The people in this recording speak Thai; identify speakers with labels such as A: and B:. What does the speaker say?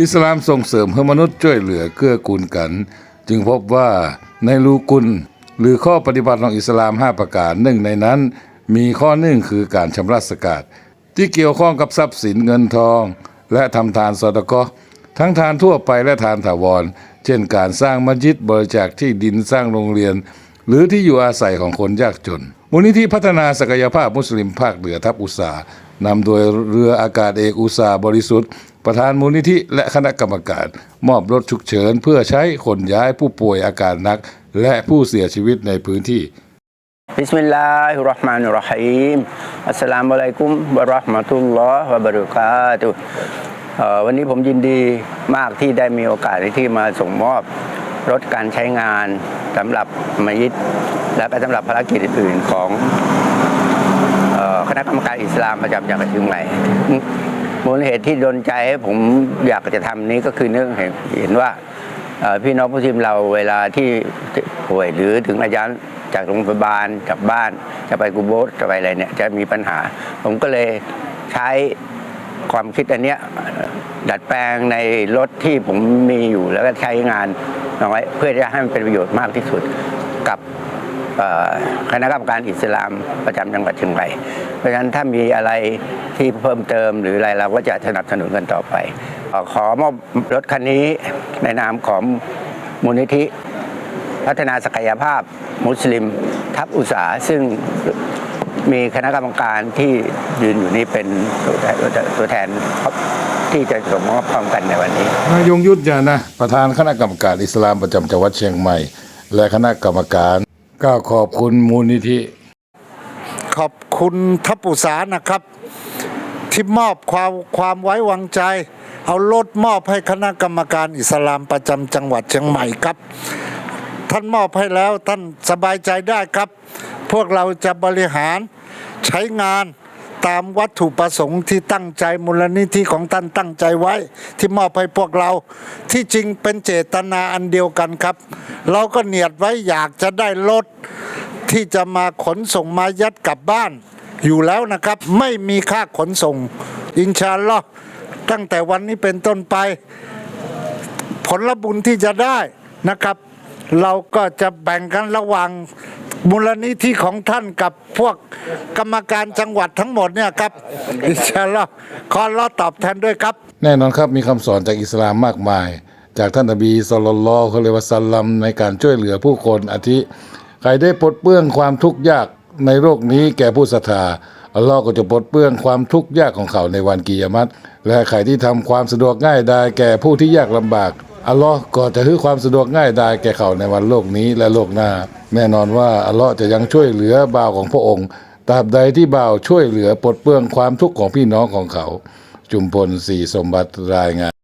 A: อิสลามส่งเสริมให้มนุษย์ช่วยเหลือเกื้อกูลกัน จึงพบว่าในรูกุล หรือข้อปฏิบัติของอิสลาม 5 ประการหนึ่งในนั้น มีข้อหนึ่งคือการชำระสกาดที่เกี่ยวข้องกับทรัพย์สินเงินทอง และทำทานสอดกอทั้งทานทั่วไปและทานถาวร เช่นการสร้างมัสยิดบริจาคที่ดินสร้างโรงเรียน หรือที่อยู่อาศัยของคนยากจนมูลนิธิพัฒนาศักยภาพมุสลิมภาคเหนือทัพอุตสาหนำโดยเรืออากาศเอกอุตสาบริสุทธิ์ ประธานมูลนิธิและคณะกรรมการ มอบรถฉุกเฉิน เพื่อใช้ขนย้ายผู้ป่วยอาการหนัก และผู้เสียชีวิตในพื้นที่
B: บิสมิลลาฮิรเราะห์มานิรเราะฮีมอัสสลามุอะลัยกุมวะเราห์มะตุลลอฮ์บะบรูคาตุวันนี้ผมยินดีมากที่ได้มีโอกาสที่มาส่งมอบรถการใช้งานสำหรับมยิดและก็สำหรับภารกิจอื่นๆของคณะกรรมการอิสลามประจำจังหวัดเชียงใหม่ มูลเหตุที่ดนใจให้ผมอยากจะทำนี้ก็คือเนื่องเห็นว่าพี่น้องผู้ชิมเราเวลาที่ป่วยหรือถึงระยะจากโรงพยาบาลกลับบ้านจะไปกูโบสจะไปอะไรเนี่ยจะมีปัญหา ผมก็เลยใช้ความคิดอันเนี้ยดัดแปลงในรถที่ผมมีอยู่แล้วก็ใช้งานเอาไว้เพื่อจะให้มันเป็นประโยชน์มากที่สุดกับคณะกรรมการอิสลามประจำจังหวัดเชียงใหม่เพราะฉะนั้นถ้ามีอะไร ที่เพิ่มเติมหรืออะไรเราก็จะสนับสนุนกันต่อไปเอ่อขอมอบรถคันนี้ในนามของมูลนิธิ พัฒนาศักยภาพมุสลิม ทัพอุตสาหซึ่งมีคณะกรรมการที่ยืนอยู่นี่เป็นตัวแทนตัวแทนที่จะส่งมอบพร้อมกันในวันนี้
A: นายยงยุทธยานะ ประธานคณะกรรมการอิสลามประจำจังหวัดเชียงใหม่ และคณะกรรมการกล่าวขอบคุณมูลนิธิ
C: ขอบคุณทัพอุสานะครับ ที่มอบความความไว้วางใจ เอารถมอบให้คณะกรรมการอิสลามประจำจังหวัดเชียงใหม่ครับ ท่านมอบให้แล้วท่านสบายใจได้ครับ พวกเราจะบริหารใช้งานตามวัตถุประสงค์ที่ตั้งใจมูลนิธิของท่านตั้งใจไว้ ที่มอบให้พวกเราที่จริงเป็นเจตนาอันเดียวกันครับ เราก็เนียดไว้อยากจะได้รถที่จะมาขนส่งมายัดกลับบ้าน อยู่แล้วนะครับ ไม่มีค่าขนส่ง อินชาลอตั้งแต่วันนี้เป็นต้นไป ผลบุญที่จะได้นะครับ เราก็จะแบ่งกันระหว่างมูลนิธิของท่านกับพวกกรรมการจังหวัดทั้งหมดเนี่ยครับ อินชาลอขออัลอตอบแทนด้วยครับ
A: แน่นอนครับมีคำสอนจากอิสลามมากมาย จากท่านนบีสุลต่านละฮ์อะลัยฮิวะสัลลัมในการช่วยเหลือผู้คนอาทิ ใครได้ปลดเปลื้องความทุกข์ยาก ในโลกนี้แก่ผู้ศรัทธาอัลลอฮ์ก็จะปลดเปลื้องความทุกข์ยากของเขาในวันกิยามัตและใครที่ทำความสะดวกง่ายดายแก่ผู้ที่ยากลำบากอัลลอฮ์ก็จะให้ความสะดวกง่ายดายแก่เขาในวันโลกนี้และโลกหน้า แน่นอนว่าอัลลอฮ์จะยังช่วยเหลือบ่าวของพระองค์ตราบใดที่บ่าวช่วยเหลือปลดเปลื้องความทุกข์ของพี่น้องของเขา จุมพลสีสมบัติรายงาน